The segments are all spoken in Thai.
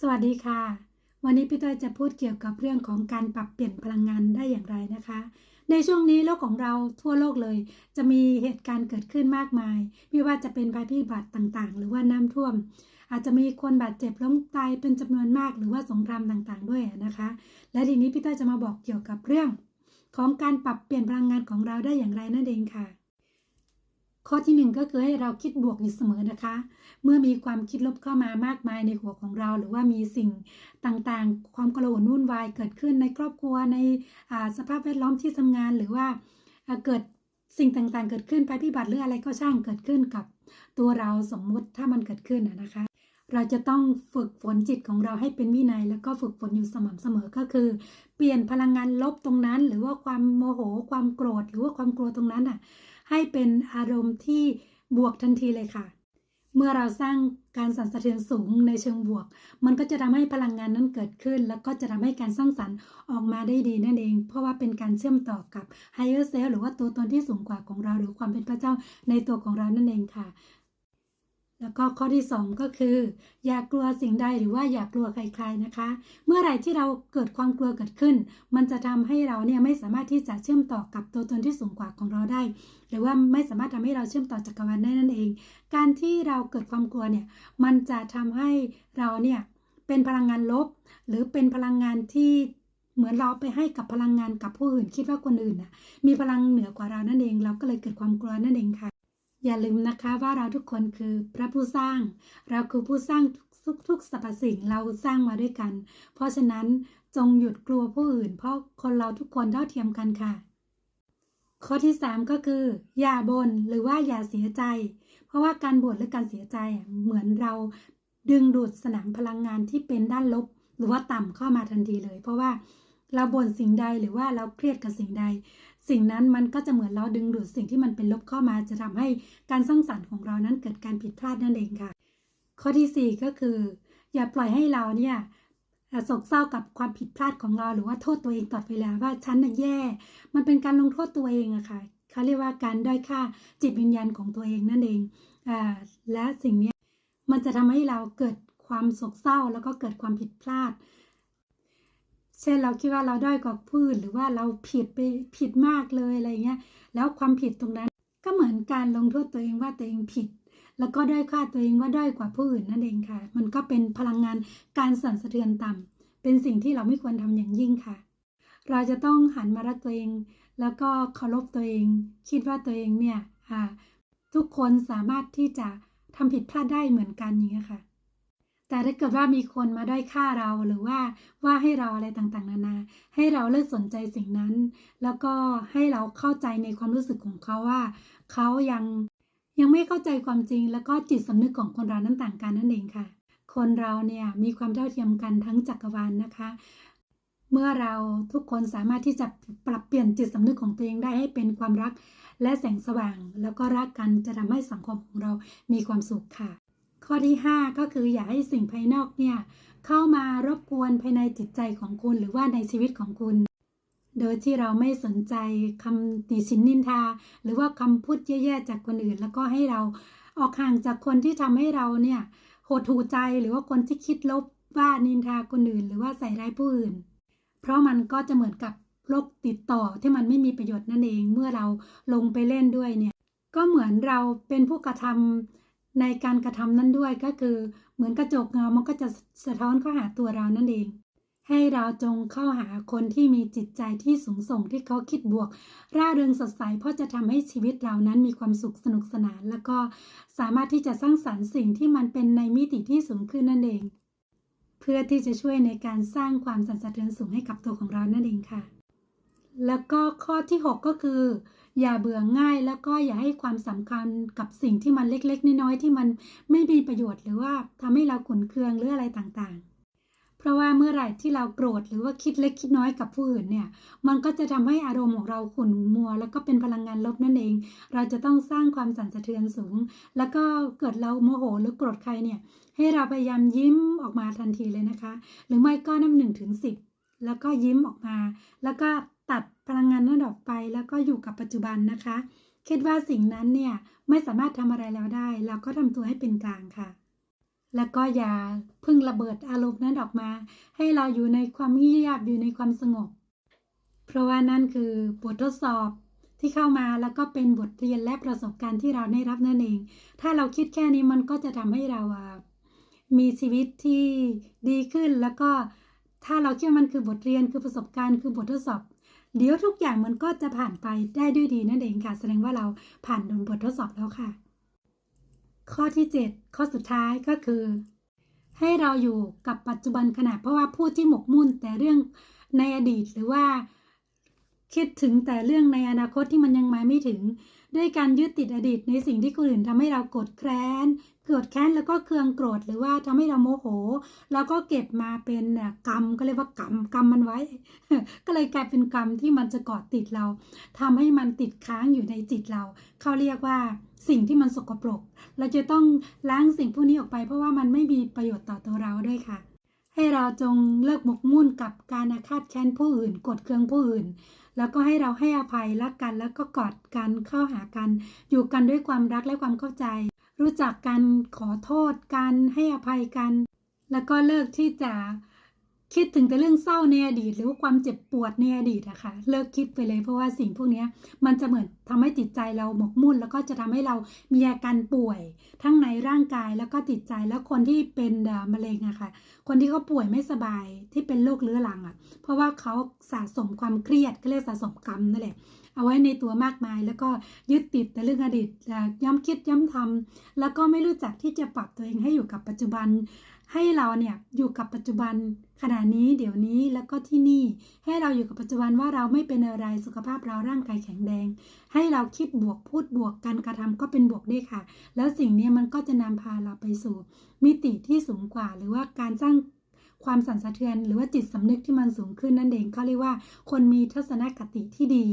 สวัสดีค่ะ วันนี้พี่ต้อยจะพูดเกี่ยวกับเรื่องของการปรับเปลี่ยนพลังงานได้อย่างไรนะคะ ในช่วงนี้โลกของเราทั่วโลกเลย จะมีเหตุการณ์เกิดขึ้นมากมาย ไม่ว่าจะเป็นภัยพิบัติต่างๆ หรือว่าน้ำท่วม อาจจะมีคนบาดเจ็บล้มตายเป็นจำนวนมากหรือว่าสงครามต่างๆ ด้วยนะคะ และทีนี้พี่ต้อยจะมาบอกเกี่ยวกับเรื่อง ของการปรับเปลี่ยนพลังงานของเราได้อย่างไรนั่นเองค่ะ ข้อที่หนึ่งก็คือให้เราคิดบวกอยู่เสมอนะคะ เมื่อมีความคิดลบเข้ามามากมายในหัวของเรา หรือว่ามีสิ่งต่างๆ ความกระวนวุ่นวายเกิดขึ้นในครอบครัวในสภาพแวดล้อมที่ทำงาน หรือว่าเกิดสิ่งต่างๆ เกิดขึ้นภัยพิบัติหรืออะไรก็ช่างเกิดขึ้นกับตัวเราสมมุติถ้ามันเกิดขึ้นนะนะคะ เราจะต้องฝึกฝนจิตของเราให้เป็นวินัย แล้วก็ฝึกฝนอยู่สม่ำเสมอก็คือ เปลี่ยนพลังงานลบตรงนั้น หรือว่าความโมโห ความโกรธ หรือว่าความกลัวตรงนั้นอะ ให้เป็นอารมณ์ที่บวกทันทีเลยค่ะ เมื่อเราสร้างการสั่นสะเทือนสูงในเชิงบวก มันก็จะทำให้พลังงานนั้นเกิดขึ้น แล้วก็จะทำให้การสร้างสรรค์ออกมาได้ดีนั่นเอง เพราะว่าเป็นการเชื่อมต่อกับ higher self หรือว่าตัวตนที่สูงกว่าของเรา หรือความเป็นพระเจ้าในตัวของเรานั่นเองค่ะ แล้วก็ข้อที่ 2 ก็คือ อย่ากลัวสิ่งใดหรือว่าอย่ากลัวใครๆนะคะ เมื่อไหร่ที่เราเกิดความกลัวเกิดขึ้น มันจะทำให้เราเนี่ยไม่สามารถที่จะเชื่อมต่อกับตัวตนที่สูงกว่าของเราได้ หรือว่าไม่สามารถทำให้เราเชื่อมต่อจักรวาลได้นั่นเอง การที่เราเกิดความกลัวเนี่ยมันจะทำให้เราเนี่ยเป็นพลังงานลบ หรือเป็นพลังงานที่เหมือนเราไปให้กับพลังงานกับผู้อื่น คิดว่าคนอื่นน่ะมีพลังเหนือกว่าเรานั่นเอง เราก็เลยเกิดความกลัวนั่นเองค่ะ อย่าลืมนะคะว่าเราทุกคนคือพระผู้สร้าง เราคือผู้สร้างทุกทุกสรรพสิ่งเราสร้างมาด้วยกัน เพราะฉะนั้นจงหยุดกลัวผู้อื่น เพราะคนเราทุกคนเท่าเทียมกันค่ะ ข้อที่ 3 ก็คือ อย่าบน่นหรือว่าอย่าเสียใจ เพราะว่าการบ่นหรือการเสียใจเหมือนเราดึงดูดสนามพลังงานที่เป็นด้านลบ หรือว่าต่ำเข้ามาทันทีเลย เพราะว่าเราบ่นสิ่งใดหรือว่าเราเครียดกับสิ่งใด สิ่งนั้นมันก็จะเหมือนเราดึงดูดสิ่งที่มันเป็นลบเข้ามาจะทำให้การสร้างสรรค์ของเรานั้นเกิดการผิดพลาดนั่นเองค่ะ ข้อที่ 4 ก็คือ อย่าปล่อยให้เราเนี่ยโศกเศร้ากับความผิดพลาดของเรา หรือว่าโทษตัวเองตลอดเวลาว่าฉันน่ะแย่ มันเป็นการลงโทษตัวเองอะค่ะเขาเรียกว่าการด้อยค่าจิตวิญญาณของตัวเองนั่นเองอและสิ่งนี้มันจะทำให้เราเกิดความโศกเศร้าแล้วก็เกิดความผิดพลาด เช่นเราคิดว่าเราด้อยกว่าผู้อื่นหรือว่าเราผิดไปผิดมากเลยอะไรเงี้ย แล้วความผิดตรงนั้นก็เหมือนการลงโทษตัวเองว่าตัวเองผิด แล้วก็ด้อยค่าตัวเองว่าด้อยกว่าผู้อื่นนั่นเองค่ะ มันก็เป็นพลังงานการสั่นสะเทือนต่ำเป็นสิ่งที่เราไม่ควรทำอย่างยิ่งค่ะ เราจะต้องหันมารักตัวเอง แล้วก็เคารพตัวเอง คิดว่าตัวเองเนี่ยทุกคนสามารถที่จะทำผิดพลาดได้เหมือนกันอย่างเงี้ยค่ะ แต่ถ้าเกิดว่ามีคนมาด้อยค่าเราหรือว่าว่าให้เราอะไรต่างๆ นานา ให้เราเลิกสนใจสิ่งนั้น แล้วก็ให้เราเข้าใจในความรู้สึกของเขาว่า เขายังยังไม่เข้าใจความจริง แล้วก็จิตสำนึกของคนเรานั้นต่างกันนั่นเองค่ะ คนเราเนี่ยมีความเท่าเทียมกันทั้งจักรวาลนะคะ เมื่อเราทุกคนสามารถที่จะปรับเปลี่ยนจิตสำนึกของตัวเองได้ให้เป็นความรักและแสงสว่าง แล้วก็รักกันจะทำให้สังคมของเรามีความสุขค่ะ ข้อที่ 5 ก็คืออย่าให้สิ่งภายนอกเนี่ยเข้ามารบกวนภายในจิตใจของคุณหรือว่าในชีวิตของคุณ โดยที่เราไม่สนใจคำติชินนินทา หรือว่าคำพูดแย่ๆจากคนอื่น แล้วก็ให้เราออกห่างจากคนที่ทำให้เราเนี่ยหดหูใจหรือว่าคนที่คิดลบว่านินทาคนอื่น หรือว่าใส่ร้ายผู้อื่น เพราะมันก็จะเหมือนกับโรคติดต่อที่มันไม่มีประโยชน์นั่นเองเมื่อเราลงไปเล่นด้วยเนี่ยก็เหมือนเราเป็นผู้กระทำ ในการกระทำนั้นด้วยก็คือ เหมือนกระจกเงามันก็จะสะท้อนเข้าหาตัวเรานั่นเอง ให้เราจงเข้าหาคนที่มีจิตใจที่สูงส่งที่เขาคิดบวก ร่าเริงสดใสเพราะจะทำให้ชีวิตเรานั้นมีความสุขสนุกสนาน แล้วก็สามารถที่จะสร้างสรรค์สิ่งที่มันเป็นในมิติที่สูงขึ้นนั่นเอง เพื่อที่จะช่วยในการสร้างความสั่นสะเทือนสูงให้กับตัวของเรานั่นเองค่ะ แล้วก็ข้อที่ 6 ก็คือ อย่าเบื่อง่ายแล้วก็อย่าให้ความสำคัญกับสิ่งที่มันเล็ก ๆ น้อยๆที่มันไม่มีประโยชน์หรือว่าทำให้เราขุนเคืองหรืออะไรต่างๆ เพราะว่าเมื่อไหร่ที่เราโกรธหรือว่าคิดเล็กคิดน้อยกับผู้อื่นเนี่ยมันก็จะทำให้อารมณ์ของเราขุ่นมัว แล้วก็เป็นพลังงานลบนั่นเอง เราจะต้องสร้างความสั่นสะเทือนสูง แล้วก็เกิดเราโมโหหรือโกรธใครเนี่ยให้เราพยายามยิ้มออกมาทันทีเลยนะคะ หรือไม่ก็นับหนึ่งถึงสิบแล้วก็ยิ้มออกมา แล้วก็ พลังงานนั้นออกไปแล้วก็อยู่กับปัจจุบันนะคะ คิดว่าสิ่งนั้นเนี่ยไม่สามารถทำอะไรแล้วได้ เราก็ทำตัวให้เป็นกลางค่ะ แล้วก็อย่าพึ่งระเบิดอารมณ์นั้นออกมา ให้เราอยู่ในความเงียบอยู่ในความสงบ เพราะว่านั่นคือบททดสอบที่เข้ามาแล้วก็เป็นบทเรียนและประสบการณ์ที่เราได้รับนั่นเอง ถ้าเราคิดแค่นี้มันก็จะทำให้เรามีชีวิตที่ดีขึ้นแล้วก็ถ้าเราคิดว่ามันคือบทเรียนคือประสบการณ์คือบททดสอบ เดี๋ยวทุกอย่างมันก็จะผ่านไปได้ด้วยดีนั่นเองค่ะ แสดงว่าเราผ่านบททดสอบแล้วค่ะ ข้อที่ 7 ข้อสุดท้ายก็คือ ให้เราอยู่กับปัจจุบันขณะเพราะว่าผู้ที่หมกมุ่นแต่เรื่องในอดีตหรือว่าคิดถึงแต่เรื่องในอนาคตที่มันยังมาไม่ถึง ด้วยการยึดติดอดีตในสิ่งที่คนอื่นทำให้เราโกรธแค้นโกรธแค้นแล้วก็เคืองโกรธหรือว่าทำให้เราโมโห แล้วก็เก็บมาเป็นกรรมก็เรียกว่ากรรมกรรมมันไว้ ก็เลยกลายเป็นกรรมที่มันจะเกาะติดเราทำให้มันติดค้างอยู่ในจิตเรา เขาเรียกว่าสิ่งที่มันสกปรก เราจะต้องล้างสิ่งพวกนี้ออกไป เพราะว่ามันไม่มีประโยชน์ต่อตัวเราด้วยค่ะ ให้เราจงเลิกหมกมุ่นกับการอาฆาตแค้นผู้อื่นกดเคืองผู้อื่น แล้วก็ให้เราให้อภัยรักกัน แล้วก็กอดกันเข้าหากัน อยู่กันด้วยความรักและความเข้าใจ รู้จักกันขอโทษกันให้อภัยกัน แล้วก็เลิกที่จะ คิดถึงแต่เรื่องเศร้าในอดีต หรือว่าความเจ็บปวดในอดีตอะค่ะเลิกคิดไปเลยเพราะว่าสิ่งพวกนี้มันจะเหมือนทำให้จิตใจเราหมกมุ่น แล้วก็จะทำให้เรามีอาการป่วย ทั้งในร่างกายแล้วก็จิตใจแล้วคนที่เป็นมะเร็งอะค่ะ คนที่เขาป่วยไม่สบายที่เป็นโรคเรื้อรังอะเพราะว่าเขาสะสมความเครียดก็เรียกสะสมกรรมนั่นแหละเอาไว้ในตัวมากมาย แล้วก็ยึดติดแต่เรื่องอดีตย้ำคิดย้ำทำแล้วก็ไม่รู้จักที่จะปรับตัวเองให้อยู่กับปัจจุบัน ให้เราเนี่ยอยู่กับปัจจุบันขณะนี้เดี๋ยวนี้แล้วก็ที่นี่ ให้เราอยู่กับปัจจุบันว่าเราไม่เป็นอะไรสุขภาพเราร่างกายแข็งแรงให้เราคิดบวกพูดบวกการกระทำก็เป็นบวกได้ค่ะ แล้วสิ่งนี้มันก็จะนำพาเราไปสู่ มิติที่สูงกว่า หรือว่าการสร้างความสั่นสะเทือน หรือว่าจิตสำนึกที่มันสูงขึ้นนั่นเองเขาเรียกว่า คนมีทัศนคติที่ดี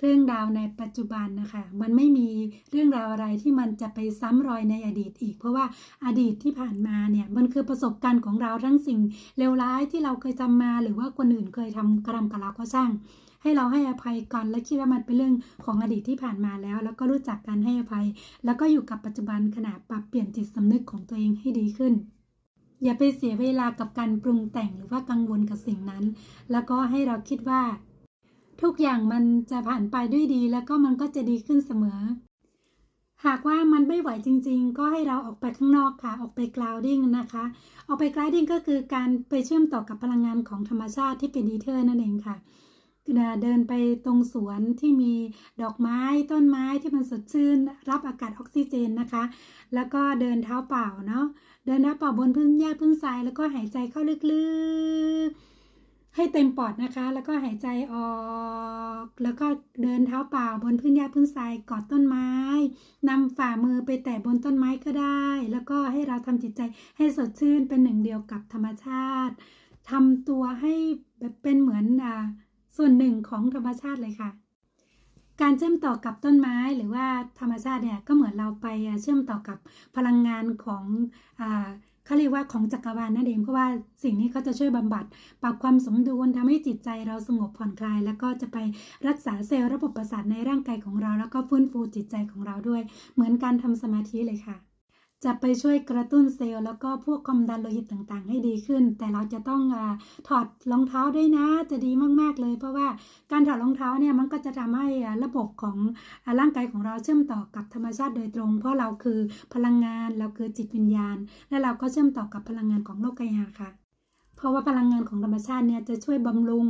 เรื่องราวในปัจจุบันนะคะ มันไม่มีเรื่องราวอะไรที่มันจะไปซ้ำรอยในอดีตอีก เพราะว่าอดีตที่ผ่านมาเนี่ยมันคือประสบการณ์ของเราทั้งสิ่งเลวร้ายที่เราเคยทำมาหรือว่าคนอื่นเคยทำกระทำกับเราก็ช่าง ให้เราให้อภัยก่อนและคิดว่ามันเป็นเรื่องของอดีตที่ผ่านมาแล้ว แล้วก็รู้จักการให้อภัย แล้วก็อยู่กับปัจจุบันขณะปรับเปลี่ยนจิตสำนึกของตัวเองให้ดีขึ้นอย่าไปเสียเวลากับการปรุงแต่งหรือว่ากังวลกับสิ่งนั้น แล้วก็ให้เราคิดว่า ทุกอย่างมันจะผ่านไปด้วยดีแล้วก็มันก็จะดีขึ้นเสมอ หากว่ามันไม่ไหวจริง ๆ ก็ให้เราออกไปข้างนอกค่ะ ออกไปกราวดิ้งนะคะ ออกไปกราวดิ้งก็คือการไปเชื่อมต่อกับพลังงานของธรรมชาติที่เป็นอีเทอร์นั่นเองค่ะเดินไปตรงสวนที่มีดอกไม้ต้นไม้ที่มันสดชื่น รับอากาศออกซิเจนนะคะ แล้วก็เดินเท้าเปล่าเนาะเดินเท้าเปล่าบนพื้นหญ้าพื้นทรายแล้วก็หายใจเข้าลึกๆ ให้เต็มปอดนะคะ แล้วก็หายใจออก แล้วก็เดินเท้าเปล่าบนพื้นหญ้าพื้นทรายกอดต้นไม้นำฝ่ามือไปแตะบนต้นไม้ก็ได้ แล้วก็ให้เราทำจิตใจให้สดชื่นเป็นหนึ่งเดียวกับธรรมชาติทำตัวให้แบบเป็นเหมือนอ่าส่วนหนึ่งของธรรมชาติเลยค่ะ การเชื่อมต่อกับต้นไม้หรือว่าธรรมชาติเนี่ยก็เหมือนเราไปเชื่อมต่อกับพลังงานของอ่า เขาเรียกว่าของจักรวาลนั่นเองเพราะว่าสิ่งนี้เขาจะช่วยบำบัด ปรับความสมดุลทำให้จิตใจเราสงบผ่อนคลาย แล้วก็จะไปรักษาเซลล์ระบบประสาทในร่างกายของเรา แล้วก็ฟื้นฟูจิตใจของเราด้วย เหมือนการทำสมาธิเลยค่ะ จะไปช่วยกระตุ้นเซลล์แล้วก็พวกความดันโลหิตต่างๆ ให้ดีขึ้น แต่เราจะต้องอถอดรองเท้าด้วยนะ จะดีมากๆเลย เพราะว่าการถอดรองเท้าเนี่ยมันก็จะทำให้ระบบของอร่างกายของเราเชื่อมต่อกับธรรมชาติโดยตรง เพราะเราคือพลังงานเราคือจิตวิญญาณ และเราก็เชื่อมต่อกับพลังงานของโลกกายาค่ะ เพราะว่าพลังงานของธรรมชาติเนี่ยจะช่วยบำรุง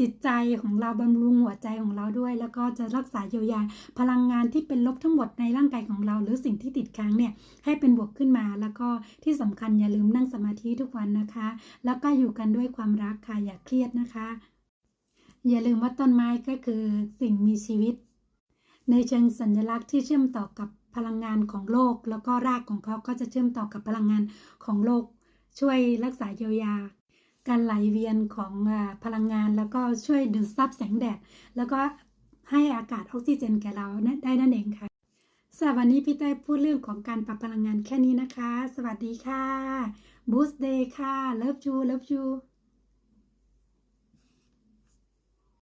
จิตใจของเราบำรุงหัวใจของเราด้วย แล้วก็จะรักษาเยียวยาพลังงานที่เป็นลบทั้งหมดในร่างกายของเรา หรือสิ่งที่ติดค้างเนี่ยให้เป็นบวกขึ้นมา แล้วก็ที่สำคัญอย่าลืมนั่งสมาธิทุกวันนะคะ แล้วก็อยู่กันด้วยความรักค่ะอย่าเครียดนะคะ อย่าลืมว่าต้นไม้ก็คือสิ่งมีชีวิต ในเชิงสัญลักษณ์ที่เชื่อมต่อกับพลังงานของโลก แล้วก็รากของเขาก็จะเชื่อมต่อกับพลังงานของโลก ช่วยรักษาเยียวยา การไหลเวียนของพลังงาน แล้วก็ช่วยดูดซับแสงแดด แล้วก็ให้อากาศออกซิเจนแก่เราได้นั่นเองค่ะสำหรับวันนี้พี่เต้พูดเรื่องของการปรับพลังงานแค่นี้นะคะ สวัสดีค่ะ Boost Day ค่ะ Love you Love you